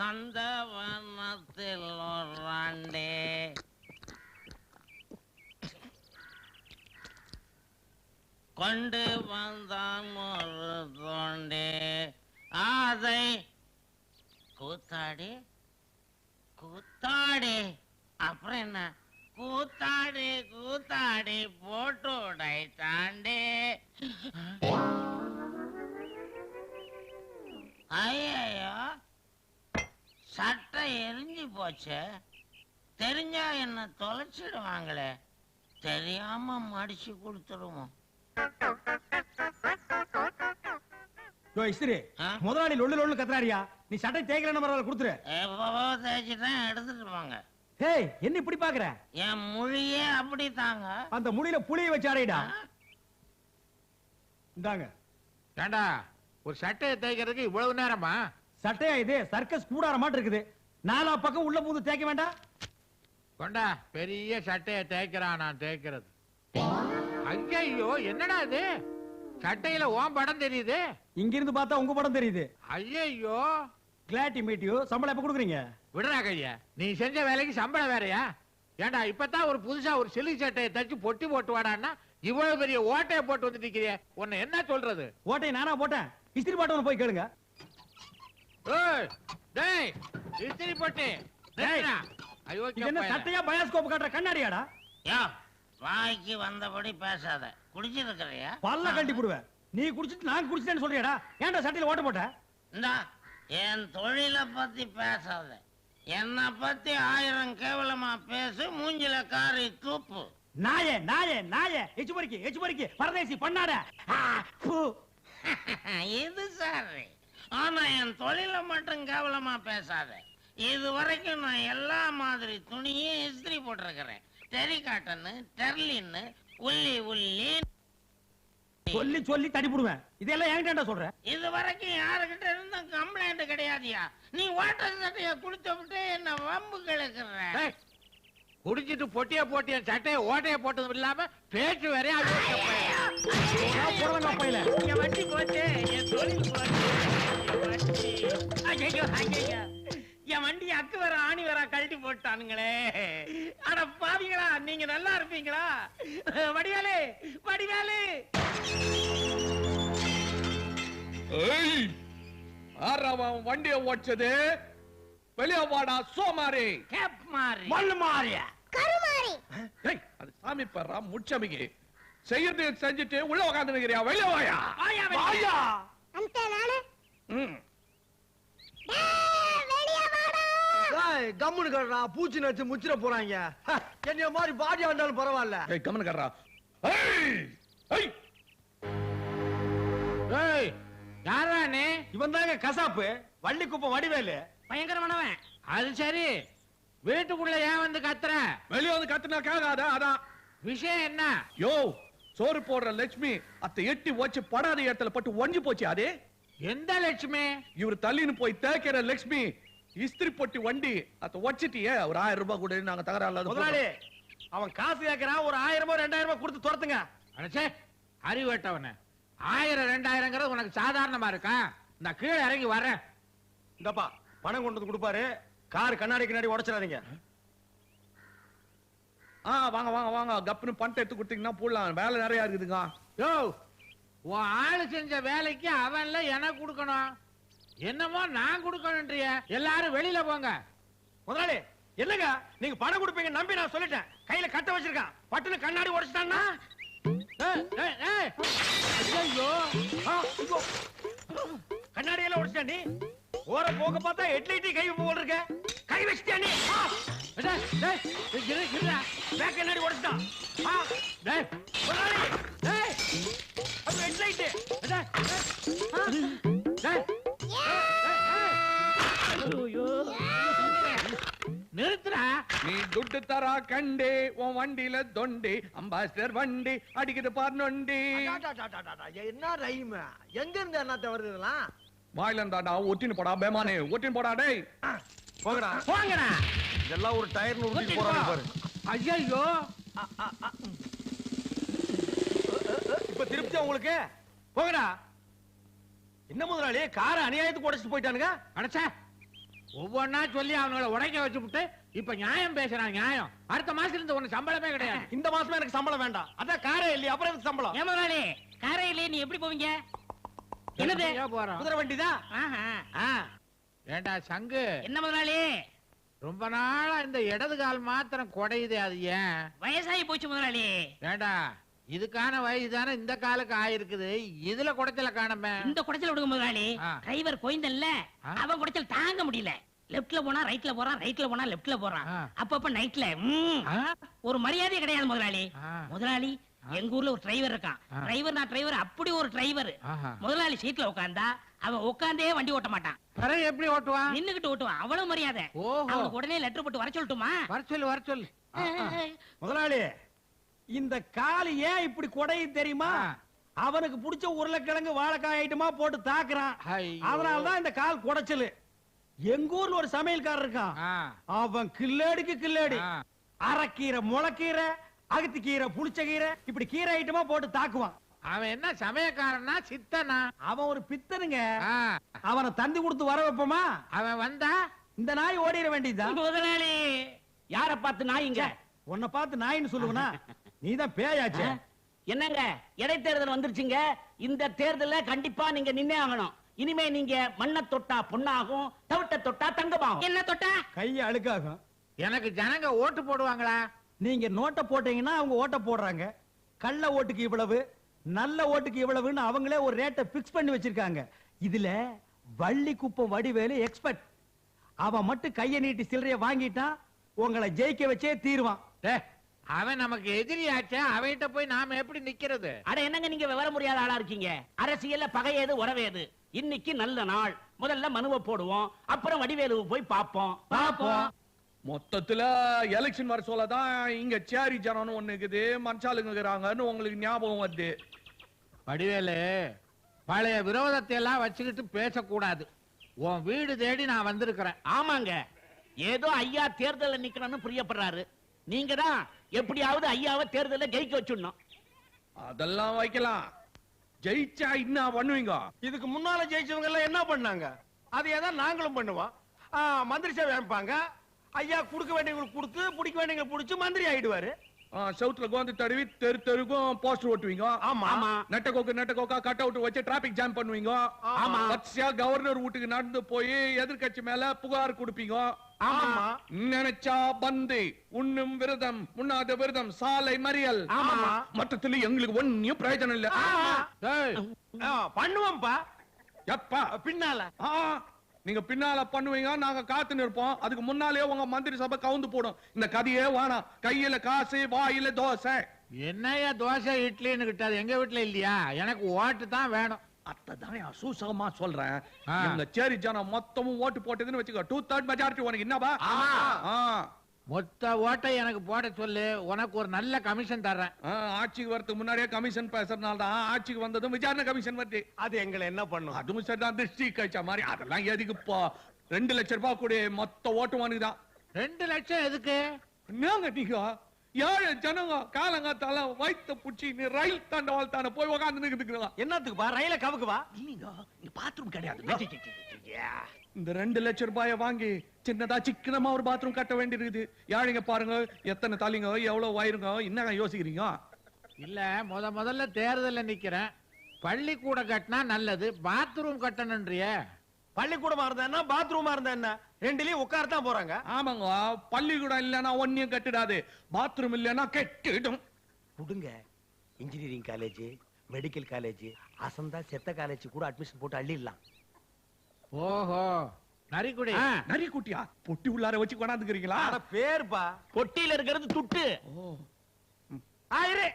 நந்தவனத்தில் ஒரு கொண்டு வந்தான் ஒரு தோண்டே. அதை கூத்தாடி கூத்தாடி. அப்புறம் என்ன? கூத்தாடி. போச்சு தெரிஞ்சா என்ன தொலைச்சிடுவாங்களே? தெரியாம மடிச்சு கொடுத்துருவோம். இஸ்திரி? முதலாளி லொல்லு லொல்லு கத்துறாரியா? நீ சட்டை தேய்க்கலன்னு பரவாயில்ல கொடுத்துரு. தேய்ச்சிட்டேன் எடுத்துட்டு ஹேய் என்ன இப்படி பாக்குற? என் மொழியே அப்படி தாங்க அந்த முடியில புளிய வச்சு அடையிடா இந்தாங்க. ஏண்டா ஒரு சட்டையை தேய்க்கிறதுக்கு இவ்வளவு நேரமா? சட்டையா இது? சர்க்கஸ் கூடார மாட்டு இருக்குது. நாலா பக்கம் உள்ள பூந்து தேய்க்க வேண்டாம் கொண்டா பெரிய சட்டையை தேய்க்கிறான் நான் தேய்க்கிறது. ஐயோ என்னடா இது? சட்டையில ஓம் படம் தெரியுது? இங்க இருந்து பார்த்தா உங்க படம் தெரியுது. ஐயோ கிளாட்டி மீட் யூ சம்பளம் எப்ப கொடுக்குறீங்க? விடுறா கையா. நீ செஞ்ச வேலைக்கு சம்பளம் வேறயா? ஏண்டா இப்பதான் ஒரு புதுசா ஒரு சிலி சட்டையை தச்சு பொட்டி போட்டு வாடான்னா இவ்வளவு பெரிய ஓட்டையை போட்டு வந்து நிக்கிறியே உன்னை என்ன சொல்றது? ஓட்டையை நானா போட்டேன். இஸ்திரி பாட்டவன போய் கேளுங்க. டேய் இஸ்திரி போட்டு டேய், ஐயோ என்ன சட்டையா பயாஸ்கோப் காட்டுற கண்ணாடியாடா? யோ வாய்க்கு வந்தபடி பேசாத. குடிச்சிருக்கிறியா? பல்ல கட்டி போடுவேன் நீ குடிச்சிட்டு நான் குடிச்சிட்டேன்னு சொல்றியாடா? ஏன்டா சட்டையில ஓட்ட போட்ட? இந்தா என் தொழிலை பத்தி பேசாத. என்னை பத்தி ஆயிரம் கேவலமா பேசு மூஞ்சில காரி தூப்பு. நாயே நாயே நாயே. எச்சு பொறுக்கி எச்சு பொறுக்கி. பரதேசி பண்ணாட. இது சரி. ஆனா என் தொழிலை மட்டும் கேவலமா பேசாத. இது வரைக்கும் நான் எல்லா மாதிரி துணியும் இஸ்திரி போட்டிருக்கிறேன். டெரி காட்டனு டெர்லின்னு உள்ளி உள்ளி சொல்லி சொல்லி தடி போடுவேன். இதெல்லாம் என்கிட்ட சொல்ற? இது வரைக்கும் யாருக்கிட்ட இருந்தும் கம்ப்ளைண்ட் கிடையாதுயா? நீ வாட்டர் சட்டைய குடிச்சு விட்டு என்ன வம்பு கிழக்குற குடிச்சிட்டு பொட்டிய போட்டு என் சட்டையை ஓட்டைய போட்டதும் இல்லாம பேச்சு வேற என் வண்டி அக்கு வேற ஆணி கழட்டி போட்டானுங்களே. அட பாவிங்களா நீங்க நல்லா இருப்பீங்களா? வடிவேலு வடிவேலு. ஏய் ஆறாவன் வண்டிய ஓடிச்சது வெளியே வாடா சோமாரி. கேப் மாறி. மண்ணு மாறிய. கருமாறி ஏய் அது சாமி பர்றா முச்சமிக்கு செய்யறது செஞ்சுட்டு உள்ள உட்காந்து நிக்கிறியா வெளியே வாயா. வாயா. வாயா. அந்த நானு. ம். டேய், வெளிய வாடா ஏய், கம்முனு கடுறா பூச்சி நடிச்சு முச்சிட போறாங்க. என்னைய மாதிரி பாடி வந்தாலும் பரவாயில்ல. கம்மனு கர்றா ஏய் ஏய். ஏய் யாரா நீ? இவன் தாங்க கசாப்பு வள்ளி குப்பம் வடிவேலு. பயங்கரமானவன். அது சரி. வீட்டுக்குள்ள ஏன் வந்து கத்துற? வெளியே வந்து கத்துனா கேட்காத அதான். விஷயம் என்ன? யோ சோறு போடுற லட்சுமி அத்தை எட்டி வச்சு படாத இடத்துல பட்டு ஒஞ்சு போச்சு அதே? எந்த லட்சுமி? இவர் தள்ளின்னு போய் தேய்க்கிற லட்சுமி இஸ்திரி பொட்டி வண்டி அத வச்சிட்டியே ஒரு ஆயிரம் ரூபாய் கூட நாங்க தகராறு முதலாளி அவன் காசு கேட்கறான் ஒரு ஆயிரம் ரெண்டாயிரம் ரூபாய் கொடுத்து துரத்துங்க. அடச்சே அறிவட்டவன ஆயிரம் ரெண்டாயிரங்கிறது உனக்கு சாதாரணமா இருக்கா? இந்த கீழே இறங்கி வரேன் இந்தப்பா பணம் கொண்டு வந்து கொடுப்பாரு. கார் கண்ணாடி கண்ணாடி உடைச்சிடாதீங்க. ஆ வாங்க வாங்க வாங்க. கப்புன்னு பணத்தை எடுத்து கொடுத்தீங்கன்னா போடலாம். வேலை நிறைய இருக்குதுங்க. யோ உன் ஆளு செஞ்ச வேலைக்கு அவன்ல எனக்கு கொடுக்கணும். என்னமோ நான் கொடுக்கணும்ன்றிய. எல்லாரும் வெளியில போங்க. முதலாளி என்னங்க? நீங்க பணம் கொடுப்பீங்க நம்பி நான் சொல்லிட்டேன். கையில கட்ட வச்சிருக்கான். பட்டுன்னு கண்ணாடி உடைச்சிட்டான்னா? ஏய், ஏய், ஏய். ஐயையோ. ஆ, ஐயோ. கண்ணாடி எல்லாம் உடைச்சிட்டா நீ? ஓர போக பார்த்தா ஹெட்லைட்டி கை போல் இருக்க கை வச்சிட்டியா நீ? கண்ணாடி உடைச்சிட்டான். நிறுத்துறா நீ துட்டு தரா கண்டே உன் வண்டியில தொண்டி. அம்பாசிடர் வண்டி அடிக்குது பார் நொண்டி. என்ன ரைம்? எங்க இருந்து என்னத்த வருது இதெல்லாம்? வாயில இருந்தாடா ஒட்டின்னு போடா பேமானே. ஒட்டின்னு போடா டேய். போங்கடா. போங்கடா. இதெல்லாம் ஒரு ஊத்தி ஊத்திட்டு போறாங்க. பாரு. ஐயோ இப்ப திருப்தியா உங்களுக்கு? போங்கடா. என்ன முதலாளி காரை அநியாயத்துக்கு உடைச்சிட்டு போயிட்டானுங்க? அடச்சே. ஒவ்வொன்னா சொல்லி அவங்கள உடைக்க வச்சுப்புட்டு இப்ப நியாயம் பேசுறான் நியாயம். அடுத்த மாசத்துல இருந்து உனக்கு சம்பளமே கிடையாது. இந்த மாசமே எனக்கு சம்பளம் வேண்டாம். அதான் காரே இல்லையா அப்புறம் எனக்கு சம்பளம். ஏன் முதலாளி காரையிலே நீ எப்படி போவீங்க? என்னது? போறோம். குதிரை வண்டி தான் ஆஹா. ஏண்டா சங்கு? என்ன முதலாளி? ரொம்ப நாளா இந்த இடது கால் மாத்திரம் குடையுது அது ஏன்? வயசாகி போச்சு முதலாளி. ஏண்டா? இதுக்கான வயசு தானே இந்த காலுக்கு ஆயிருக்குது இதுல குடைச்சல காணமே இந்த குடைச்சல் விடுங்க முதலாளி. டிரைவர் கோயந்தல்ல. அவன் குடைச்சல் தாங்க முடியல லெப்ட்ல போனா ரைட்ல போறான் ரைட்ல போனா லெப்ட்ல போறான். அப்பப்ப நைட்ல? ஒரு மரியாதையே கிடையாது முதலாளி. முதலாளி எங்க ஊர்ல ஒரு டிரைவர் இருக்கான். டிரைவர் நான் டிரைவர் அப்படி ஒரு டிரைவர். முதலாளி சீட்ல உட்கார்ந்தா அவன் உட்கார்ந்தே வண்டி ஓட்ட மாட்டான் பிறகு எப்படி ஓட்டுவான் நின்னுகிட்டு ஓட்டுவான் அவ்வளவு மரியாதை ஓஹோ. அவனுக்கு உடனே லெட்டர் போட்டு வர சொல்லட்டுமா வர சொல்லு வர சொல்லு. முதலாளி இந்த கால் ஏன் இப்படி குடையுது தெரியுமா. அவனுக்கு பிடிச்ச உருளைக்கிழங்கு வாழைக்காய் ஐட்டமா போட்டு தாக்குறான். அதனாலதான் இந்த கால் குடைச்சலு. எங்க ஊர்ல ஒரு சமையல்காரர் இருக்கான். அவன் கில்லேடிக்கு கில்லேடி. அரைக்கீரை முளைக்கீரை அகத்திக்கீரை புளிச்சக்கீரை இப்படி கீரை ஐட்டமா போட்டு தாக்குவான். அவன் என்ன சமயக்காரனா சித்தனா? அவன் ஒரு பித்தனுங்க. அவனை தந்தி கொடுத்து வர வைப்போமா? அவன் வந்தா? இந்த நாய் ஓடிட வேண்டியதுதான். முதலாளி யார பார்த்து நாயிங்க? உன்னை பார்த்து நாயின்னு சொல்லுவனா? நீதான் பேயாச்சே. என்னங்க? இடைத்தேர்தல் வந்துருச்சுங்க. இந்த தேர்தல்ல கண்டிப்பா நீங்க நின்னே ஆகணும். இனிமே நீங்க மண்ணை தொட்டா பொண்ணாகும் தவிட்ட தொட்டா தங்கமாகும். என்ன தொட்டா? கைய அழுக்காகும். எனக்கு ஜனங்க ஓட்டு போடுவாங்களா? நீங்க நோட்டை போட்டீங்கன்னா அவங்க ஓட்ட போடுறாங்க. கள்ள ஓட்டுக்கு இவ்வளவு நல்ல ஓட்டுக்கு இவ்வளவுன்னு அவங்களே ஒரு ரேட்டை பிக்ஸ் பண்ணி வச்சிருக்காங்க. இதுல வள்ளி குப்பம் வடிவேலு எக்ஸ்பர்ட் அவன் மட்டும் கைய நீட்டி சில்லறைய வாங்கிட்டான் உங்களை ஜெயிக்க வச்சே தீருவான். அவன் நமக்கு எதிரியாச்சே அவன்கிட்ட போய் நாம எப்படி நிக்கிறது? அட என்னங்க நீங்க விவரம் முடியாத ஆளா இருக்கீங்க? அரசியல்ல பகையேது உறவேது. இன்னைக்கு நல்ல நாள். முதல்ல மனுவை போடுவோம் அப்புறம் வடிவேலுவை போய் பார்ப்போம். பாப்போம் மொத்தத்துல எலெக்ஷன் வர சொல்லதான் இங்க சேரி ஜனம்னு ஒண்ணு இருக்குது. மனுஷாளுங்க இருக்கிறாங்கன்னு உங்களுக்கு ஞாபகம் வருது. வடிவேலு பழைய விரோதத்தை எல்லாம் வச்சுக்கிட்டு பேசக்கூடாது. உன் வீடு தேடி நான் வந்திருக்கிறேன். ஆமாங்க. ஏதோ ஐயா தேர்தல்ல நிக்கணும்னு பிரியப்படுறாரு. நீங்க தான் எப்படியாவது ஐயாவை தேர்தல்ல ஜெயிக்க வச்சுடணும். அதெல்லாம் வைக்கலாம். ஜெயிச்சா என்ன பண்ணுவீங்க? இதுக்கு முன்னால ஜெயிச்சவங்க எல்லாம் என்ன பண்ணாங்க? அதையே தான் நாங்களும் பண்ணுவோம். மந்திரி சேவை அமைப்பாங்க ஐயா கொடுக்க வேண்டியவங்களுக்கு கொடுத்து பிடிக்க வேண்டியவங்களுக்கு பிடிச்சு மந்திரி ஆயிடுவாரு. ஆ, செவுத்துல கோந்து தடவி தெரு தெருக்கும் போஸ்டர் ஓட்டுவீங்க. ஆமா. ஆமா. நெட்ட கோக்கு நெட்ட கோக்கா கட் அவுட் வச்சு டிராபிக் ஜாம் பண்ணுவீங்க. ஆமா. கவர்னர் வீட்டுக்கு நடந்து போய் எதிர்க்கட்சி மேல புகார் கொடுப்பீங்க. ஆமா நினைச்சா பந்து உண்ணும் விரதம் உண்ணாத விரதம் சாலை மறியல். ஆமா. மொத்தத்துல எங்களுக்கு ஒன்னும் பிரயோஜனம் இல்ல. பண்ணுவோம்ப்பா. எப்பா? பின்னால. நீங்க பின்னால பண்ணுவீங்க நாங்க காத்து நிற்போம். அதுக்கு முன்னாலே உங்க மந்திரி சபை கவுந்து போடும். இந்த கதையே வேணாம் கையில காசு வாயில தோசை. என்னய்யா தோசை இட்லின்னு கிட்டாது. எங்க வீட்டுல இல்லையா? எனக்கு ஓட்டு தான் வேணும். அத்ததானே சூசகமா சொல்றேன். எங்க சேரி ஜனம் மொத்தமும் ஓட்டு போட்டதுன்னு வச்சுக்கோ. டூ தேர்ட் மெஜாரிட்டி உனக்கு என்னவா. மொத்த ஓட்டை எனக்கு போட சொல்லு. உனக்கு ஒரு நல்ல கமிஷன் தர்றேன். ஆட்சிக்கு வரதுக்கு முன்னாடியே கமிஷன் பேசுறதுனால தான் ஆட்சிக்கு வந்ததும் விசாரணை கமிஷன் வருது. அது எங்களை என்ன பண்ணும்? அதுவும் சரிதான். திருஷ்டி கழிச்ச மாதிரி அதெல்லாம் எதுக்குப்பா? ரெண்டு லட்சம் ரூபாய் கூட. மொத்த ஓட்டு வானுக்கு தான் ரெண்டு லட்சம் எதுக்கு? என்னங்க நீங்க? ஏழு ஜனங்க காலங்காத்தால வயித்த புடிச்சு நீ ரயில் தாண்டவாள் தானே போய் உக்காந்து நிக்குதுங்களா என்னத்துக்குப்பா? ரயில கவுக்குவா இல்லைங்க இங்க பாத்ரூம் கிடையாது. இந்த ரெண்டு லட்சம் ரூபாய வாங்கி சின்னதா சிக்கனமா ஒரு பாத்ரூம் கட்ட வேண்டியிருக்குது. யாழிங்க பாருங்க எத்தனை தலைங்க எவ்வளவு வயிறுங்க என்னங்க யோசிக்கிறீங்க? இல்ல முத முதல்ல தேர்தல்ல நிக்கிறேன். பள்ளிக்கூடம் கட்டினா நல்லது பாத்ரூம் கட்டணுன்றிய பள்ளிக்கூடமா இருந்தா என்ன? பாத்ரூமா இருந்தா என்ன? ரெண்டுலயும் உட்காரத்தான் போறாங்க. ஆமாங்க. பள்ளிக்கூடம் இல்லைன்னா ஒன்னியும் கட்டிடாது. பாத்ரூம் இல்லைன்னா கெட்டிடும் கொடுங்க இன்ஜினியரிங் காலேஜ் மெடிக்கல் காலேஜ் அசந்தா செத்த காலேஜ் கூட அட்மிஷன் போட்டு அள்ளிடலாம். ஓஹோ. நரிக்குடி. நரி குட்டியா பொட்டி உள்ளார வச்சு கொண்டாந்துக்கிறீங்களா? அட பேருப்பா. பொட்டியில இருக்கிறது துட்டு. ஆயிரு.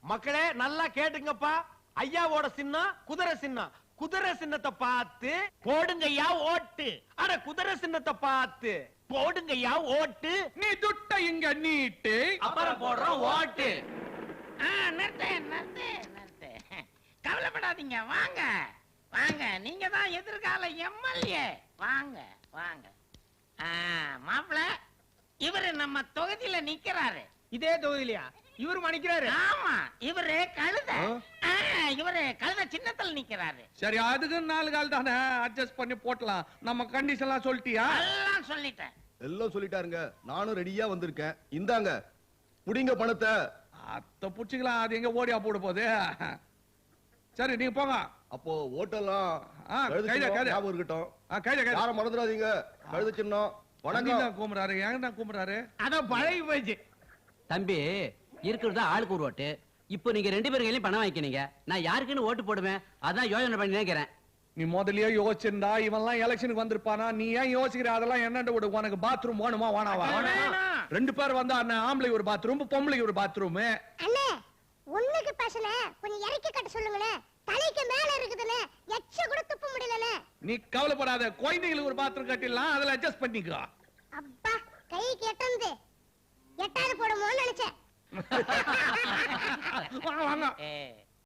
மக்களே நல்லா கேட்டுங்கப்பா. ஐயாவோட சின்னம் குதிரை சின்னம். குதிரை சின்னத்தை பார்த்து போடுங்கய்யா ஓட்டு. அட குதிரை சின்னத்தை பார்த்து போடுங்கய்யா ஓட்டு. நீ துட்ட இங்க நீட்டு. அப்புறம் போடுறோம் ஓட்டு. நிறுத்து, நிறுத்து, நிறுத்து. கவலைப்படாதீங்க வாங்க. வாங்க நீங்க தான் எதிர்கால எம்எல்ஏ. வாங்க வாங்க. மாப்பிள இவரு நம்ம தொகுதியில நிக்கிறாரு. இதே தொகுதியிலயா? இவரு மணிக்கிறாரு? ஆமா இவரு கழுத. இவரு கழுத சின்னத்துல நிக்கிறாரு. சரி அதுக்கு நாலு கால் தானே? அட்ஜஸ்ட் பண்ணி போட்டலாம். நம்ம கண்டிஷன்லாம் சொல்லிட்டியா? எல்லாம் சொல்லிட்டேன். எல்லாம் சொல்லிட்டாருங்க. நானும் ரெடியா வந்திருக்கேன். இந்தாங்க. புடிங்க பணத்தை. அத்த புடிச்சுக்கலாம். அது எங்க ஓடியா போட போகுது? சரி நீங்க போங்க. அப்போ ஓட்டெல்லாம் இருக்கட்டும். கையில கையில யாரும் மறந்துடாதீங்க. கழுது சின்னம். வணக்கம். ஏங்க தான் கூப்பிடுறாரு? அதான் பழகி போச்சு தம்பி இருக்கிறது ஆளுக்கு ஒரு ஓட்டு. இப்போ நீங்க ரெண்டு பேரும் கையிலயும் பணம் வாங்கிக்கிறீங்க. நான் யாருக்குன்னு ஓட்டு போடுவேன்? அதான் யோசனை பண்ணி நினைக்கிறேன் நீ முதல்லயே யோசிச்சிருந்தா இவன்லாம் எலெக்ஷனுக்கு வந்திருப்பானா? நீ ஏன் யோசிக்கிற? அதெல்லாம் என்னண்டு விடு? உனக்கு பாத்ரூம் வேணுமா? வேணாவா. ரெண்டு பேர் வந்தா அண்ணன் ஆம்பளை ஒரு பாத்ரூம் பொம்பளைக்கு ஒரு பாத்ரூம் அண்ணே ஒண்ணுக்கு பேசல. கொஞ்சம் இறக்கி கட்ட சொல்லுங்களேன். தலைக்கு மேல இருக்குதுண்ணே எச்ச கூட துப்ப முடியலண்ணே. நீ கவலைப்படாத. குழந்தைங்களுக்கு ஒரு பாத்ரூம் கட்டிடலாம். அதுல அட்ஜஸ்ட் பண்ணிக்கோ. அப்பா கைக்கு எட்டந்து எட்டாவது போடுமோன்னு நினைச்சேன். வாங்க வாங்க ஏ,